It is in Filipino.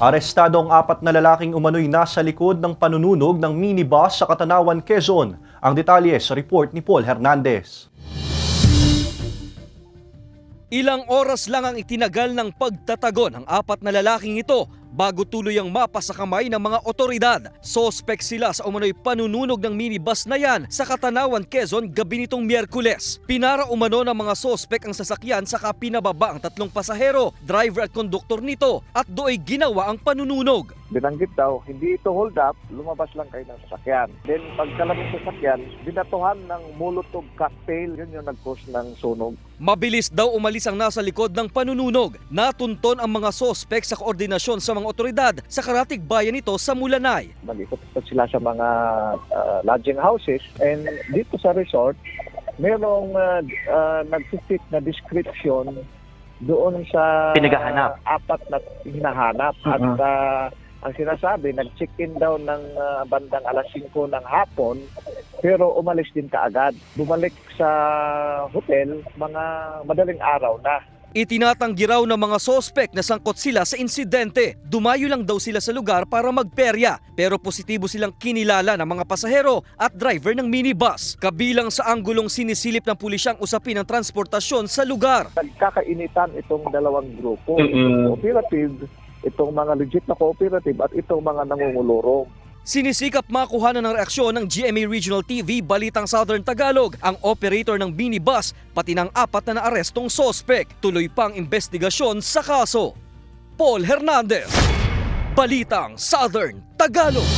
Arestado ang apat na lalaking umano'y nasa likod ng panununog ng minibus sa Katanawan, Quezon. Ang detalye sa report ni Paul Hernandez. Ilang oras lang ang itinagal ng pagtatago ng apat na lalaking ito bago tuluyang mapa sa kamay ng mga otoridad. Sospek sila sa umano'y panununog ng minibus na yan sa Katanawan, Quezon gabi nitong Miyerkules. Pinara umano ng mga sospek ang sasakyan saka pinababa ang tatlong pasahero, driver at konduktor nito at do'y ginawa ang panununog. binanggit daw, hindi ito hold up, lumabas lang kayo ng sasakyan. Then pagkalabas sa sasakyan, binatuhan ng Molotov cocktail, yun yung nag-cause ng sunog. Mabilis daw umalis ang nasa likod ng panununog. Natunton ang mga sospek sa koordinasyon sa mga otoridad sa karatig bayan nito sa Mulanay. Nag-ikot sila sa mga uh, lodging houses and dito sa resort, mayroong uh, uh, nag-fit na description doon sa Pinaghahanap. apat na hinahanap. At uh, ang sinasabi, nag-check-in daw ng uh, bandang alas 5 ng hapon pero umalis din kaagad. Bumalik sa hotel mga madaling araw na. Itinatanggi raw ng mga sospek na sangkot sila sa insidente. Dumayo lang daw sila sa lugar para magperya pero positibo silang kinilala ng mga pasahero at driver ng minibus. Kabilang sa anggulong sinisilip ng pulisyang usapin ng transportasyon sa lugar. Nagkakainitan itong dalawang grupo. Mm-mm. Cooperative, itong mga legit na cooperative at itong mga nangungulurong. Sinisikap makuha ng reaksyon ng GMA Regional TV Balitang Southern Tagalog ang operator ng minibus pati ng apat na naarestong sospek. Tuloy pang investigasyon sa kaso. Paul Hernandez, Balitang Southern Tagalog.